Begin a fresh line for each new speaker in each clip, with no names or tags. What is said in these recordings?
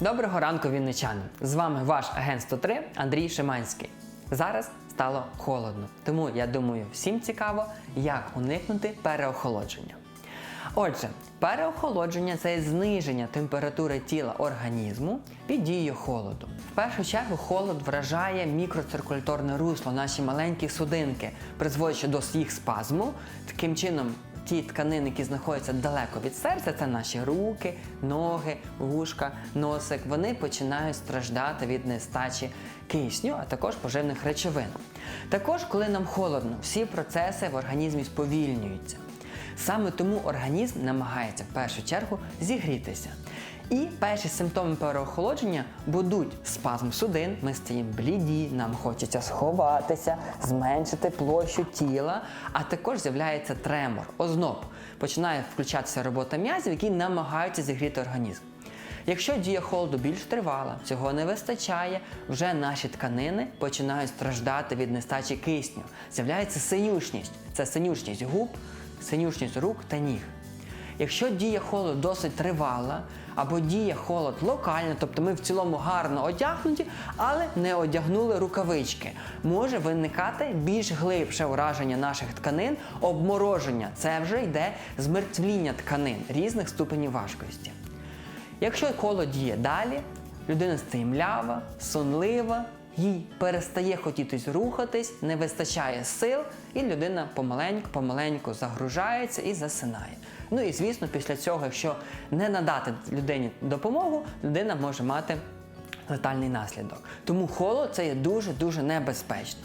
Доброго ранку, вінничани! З вами ваш агент 103 Андрій Шиманський. Зараз стало холодно, тому я думаю, всім цікаво, як уникнути переохолодження. Отже, переохолодження це зниження температури тіла організму під дією холоду. В першу чергу холод вражає мікроциркуляторне русло, наші маленькі судинки, призводячи до їх спазму. Таким чином, ті тканини, які знаходяться далеко від серця, це наші руки, ноги, вушка, носик, вони починають страждати від нестачі кисню, а також поживних речовин. Також, коли нам холодно, всі процеси в організмі сповільнюються. Саме тому організм намагається в першу чергу зігрітися. І перші симптоми переохолодження будуть спазм судин, ми стаємо бліді, нам хочеться сховатися, зменшити площу тіла, а також з'являється тремор, озноб. Починає включатися робота м'язів, які намагаються зігріти організм. Якщо дія холоду більш тривала, цього не вистачає, вже наші тканини починають страждати від нестачі кисню. З'являється синюшність. Це синюшність губ, синюшність рук та ніг. Якщо дія холоду досить тривала, або діє холод локально, тобто ми в цілому гарно одягнуті, але не одягнули рукавички, може виникати більш глибше ураження наших тканин, обмороження. Це вже йде змертвління тканин різних ступенів важкості. Якщо холод діє далі, людина стає млява, сонлива, їй перестає хотітись рухатись, не вистачає сил, і людина помаленьку-помаленьку загружається і засинає. Ну і звісно, після цього, якщо не надати людині допомогу, людина може мати летальний наслідок. Тому холод це є дуже-дуже небезпечно.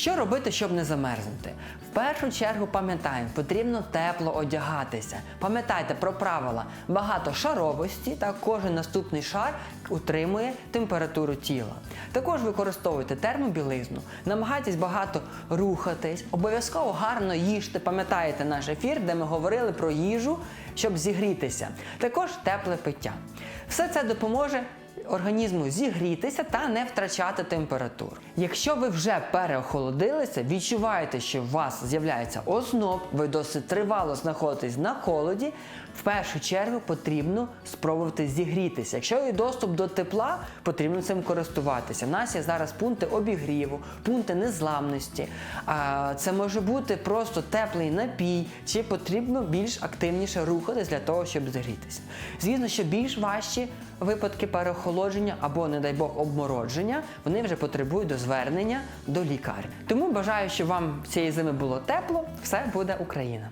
Що робити, щоб не замерзнути? В першу чергу пам'ятаємо, потрібно тепло одягатися. Пам'ятайте про правила багатошаровості, та кожен наступний шар утримує температуру тіла. Також використовуйте термобілизну, намагайтесь багато рухатись, обов'язково гарно їжте. Пам'ятаєте наш ефір, де ми говорили про їжу, щоб зігрітися. Також тепле пиття. Все це допоможе організму зігрітися та не втрачати температуру. Якщо ви вже переохолодилися, відчуваєте, що у вас з'являється озноб, ви досить тривало знаходитесь на холоді, в першу чергу потрібно спробувати зігрітися. Якщо є доступ до тепла, потрібно цим користуватися. У нас є зараз пункти обігріву, пункти незламності. Це може бути просто теплий напій, чи потрібно більш активніше рухатись для того, щоб зігрітися. Звісно, що більш важчі випадки переохолодження або, не дай Бог, обмородження, вони вже потребують до звернення до лікарні. Тому бажаю, щоб вам цієї зими було тепло, все буде Україна.